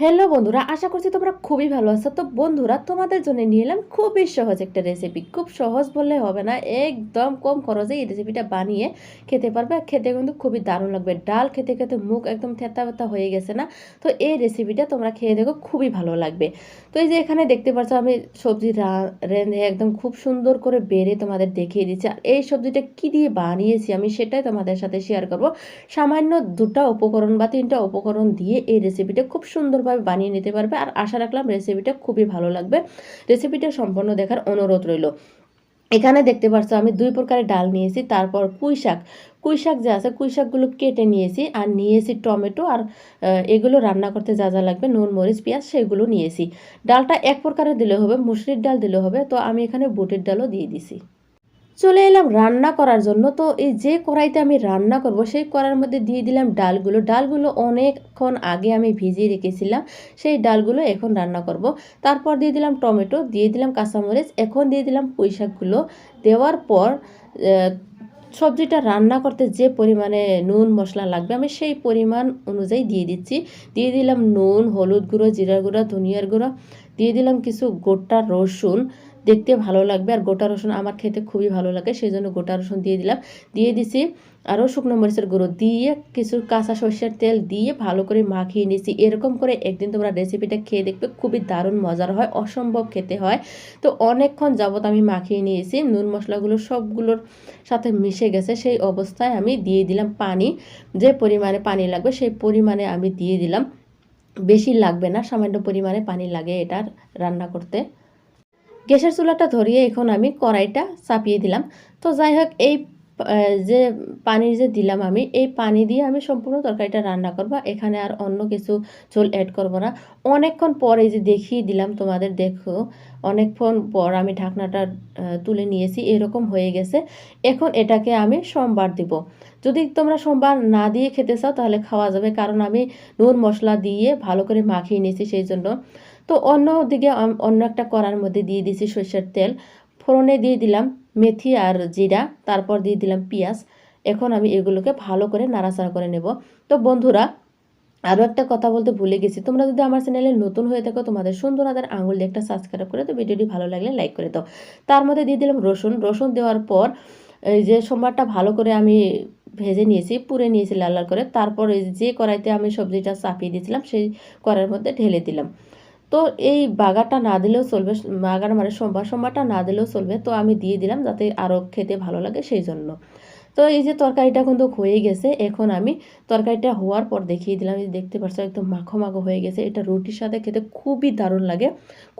Hello বন্ধুরা, আশা করছি তোমরা খুবই ভালো আছো। তো বন্ধুরা, তোমাদের জন্য নিয়ে এলাম খুবই সহজ একটা রেসিপি খুব সহজ বললে হবে না, একদম কম খরচে এই রেসিপিটা বানিয়ে খেতে পারবে। খেতে কিন্তু খুবই দারুণ লাগবে। ডাল খেতে খেতে মুখ একদম থেতা ব্যথা হয়ে গেছে না? তো এই রেসিপিটা তোমরা খেয়ে দেখো, খুবই ভালো লাগবে। তো এই যে এখানে দেখতে পাচ্ছ আমি সবজি রেঁধে একদম খুব সুন্দর করে বেড়ে তোমাদের দেখিয়ে দিচ্ছি। আর এই সবজিটা কি দিয়ে বানিয়েছি আমি সেটাই তোমাদের সাথে শেয়ার করব। সামান্য দুটা উপকরণ বা তিনটা উপকরণ দিয়ে এই রেসিপিটা খুব সুন্দরভাবে বানিয়ে নিতে পারবে। আর আশা রাখলাম রেসিপিটা খুবই ভালো লাগবে। রেসিপিটা সম্পূর্ণ দেখার অনুরোধ রইল। এখানে দেখতে পাচ্ছ আমি দুই প্রকারের ডাল নিয়েছি, তারপর কুই শাক। কুই শাক যে আছে কুই শাকগুলো কেটে নিয়েছি আর নিয়েছি টমেটো আর এগুলো রান্না করতে যা যা লাগবে, নুন, মরিচ, পেঁয়াজ সেগুলো নিয়েছি। ডালটা এক প্রকারের দিলে হবে মুসুরির ডাল দিলে হবে, তো আমি এখানে বুটের ডালও দিয়ে দিছি। চলে এলাম রান্না করার জন্য। তো এই যে কড়াইতে আমি রান্না করব, সেই কড়াইয়ের মধ্যে দিয়ে দিলাম ডালগুলো। ডালগুলো অনেকক্ষণ আগে আমি ভিজিয়ে রেখেছিলাম, সেই ডালগুলো এখন রান্না করব। তারপর দিয়ে দিলাম টমেটো, দিয়ে দিলাম কাঁচামরিচ, এখন দিয়ে দিলাম পুঁই শাকগুলো দেওয়ার পর সবজিটা রান্না করতে যে পরিমাণে নুন, মশলা লাগবে, আমি সেই পরিমাণ অনুযায়ী দিয়ে দিচ্ছি। দিয়ে দিলাম নুন, হলুদ গুঁড়ো, জিরার গুঁড়ো, ধনিয়ার গুঁড়ো দিয়ে দিলাম কিছু গোটা রসুন। দেখতে ভালো লাগবে আর গোটা রসুন আমার খেতে খুবই ভালো লাগে সেই জন্য গোটা রসুন দিয়ে দিলাম। দিয়ে দিছি আরও শুকনো মরিচের গুঁড়ো দিয়ে কিছু কাঁচা সর্ষের তেল দিয়ে ভালো করে মাখিয়ে নিয়েছি এরকম করে একদিন তোমরা রেসিপিটা খেয়ে দেখবে, খুবই দারুণ মজার হয়, অসম্ভব খেতে হয়। তো অনেকক্ষণ যাবত আমি মাখিয়ে নিয়েছি, নুন মশলাগুলো সবগুলোর সাথে মিশে গেছে, সেই অবস্থায় আমি দিয়ে দিলাম পানি। যে পরিমাণে পানি লাগবে সেই পরিমাণে আমি দিয়ে দিলাম। বেশি লাগবে না, সামান্য পরিমাণে পানি লাগে এটার রান্না করতে। গ্যাসের চুলাটা ধরিয়ে এখন আমি কড়াইটা চাপিয়ে দিলাম। তো যাই হোক, এই যে পানি যে দিলাম আমি, এই পানি দিয়ে আমি সম্পূর্ণ তরকারিটা রান্না করব। এখানে আর অন্য কিছু ঝোল অ্যাড করব না। অনেকক্ষণ পরে যে দেখিয়ে দিলাম তোমাদের, দেখো, অনেকক্ষণ পর আমি ঢাকনাটা তুলে নিয়েছি, এরকম হয়ে গেছে। এখন এটাকে আমি সোমবার দিব। যদি তোমরা সোমবার না দিয়ে খেতে চাও, তাহলে খাওয়া যাবে, কারণ আমি নুন মশলা দিয়ে ভালো করে মাখিয়ে নিয়েছি সেই জন্য। তো অন্য দিকে অন্য একটা কড়ার মধ্যে দিয়ে দিয়েছি সর্ষের তেল। ফোড়নে দিয়ে দিলাম। মেথি আর জিরা, তারপর দিয়ে দিলাম পেঁয়াজ। এখন আমি এগুলোকে ভালো করে নাড়াচাড়া করে নেব। তো বন্ধুরা আরও একটা কথা বলতে ভুলে গেছি। তোমরা যদি আমার চ্যানেলে নতুন হয়ে থাকো, তোমাদের সুন্দর হাতের আঙুল দিয়ে একটা সাবস্ক্রাইব করে তো ভিডিওটি ভালো লাগলে লাইক করে দাও। তার মধ্যে দিয়ে দিলাম রসুন। রসুন দেওয়ার পর এই যে সোমবারটা ভালো করে আমি ভেজে নিয়েছি, পুড়ে নিয়েছি লাল লাল করে। তারপর যে কড়াইতে আমি সবজিটা চাপিয়ে দিয়েছিলাম, সেই কড়াইয়ের মধ্যে ঢেলে দিলাম। তো এই বাগারটা না দিলেও চলবে বাগার মানে সোমবার সোমবারটা না দিলেও চলবে, তো আমি দিয়ে দিলাম যাতে আরও খেতে ভালো লাগে সেই জন্য। তো এই যে তরকারিটা কিন্তু হয়ে গেছে, এখন আমি তরকারিটা হওয়ার পর দেখিয়ে দিলাম, এই দেখতে পাচ্ছ একদম মাখো মাখো হয়ে গেছে, এটা রুটির সাথে খেতে খুবই দারুণ লাগে,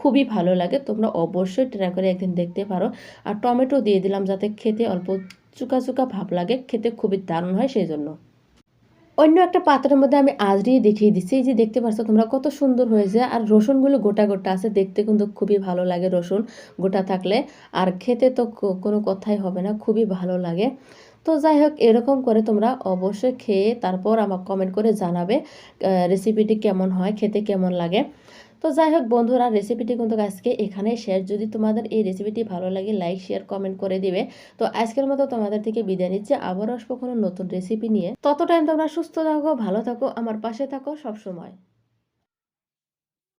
খুবই ভালো লাগে, তোমরা অবশ্যই ট্রাই করে একদিন দেখতে পারো। আর টমেটো দিয়ে দিলাম যাতে খেতে অল্প চুকা চুকা ভাব লাগে, খেতে খুবই দারুণ হয় সেই জন্য। অন্য একটা পাত্রের মধ্যে আমি আজরিয়ে দেখিয়ে দিচ্ছি। এই যে দেখতে পাচ্ছ তোমরা কত সুন্দর হয়েছে। আর রসুনগুলো গোটা গোটা আছে। দেখতে কিন্তু খুবই ভালো লাগে রসুন গোটা থাকলে। আর খেতে তো কোনো কথাই হবে না। খুবই ভালো লাগে। তো যাই হোক, এরকম করে তোমরা অবশ্যই খেয়ে তারপর আমার কমেন্ট করে জানাবে রেসিপিটি কেমন হয়, খেতে কেমন লাগে। তো যাই হোক বন্ধুরা রেসিপিটি কিন্তু আজকে এখানে শেয়ার যদি তোমাদের এই রেসিপিটি ভালো লাগে লাইক শেয়ার কমেন্ট করে দিবে। তো আজকের মতো তোমাদের থেকে বিদায় নিচ্ছে। আবার আসব কোনো নতুন রেসিপি নিয়ে। তত টাইম তোমরা সুস্থ থাকো, ভালো থাকো, আমার পাশে থাকো সব সময়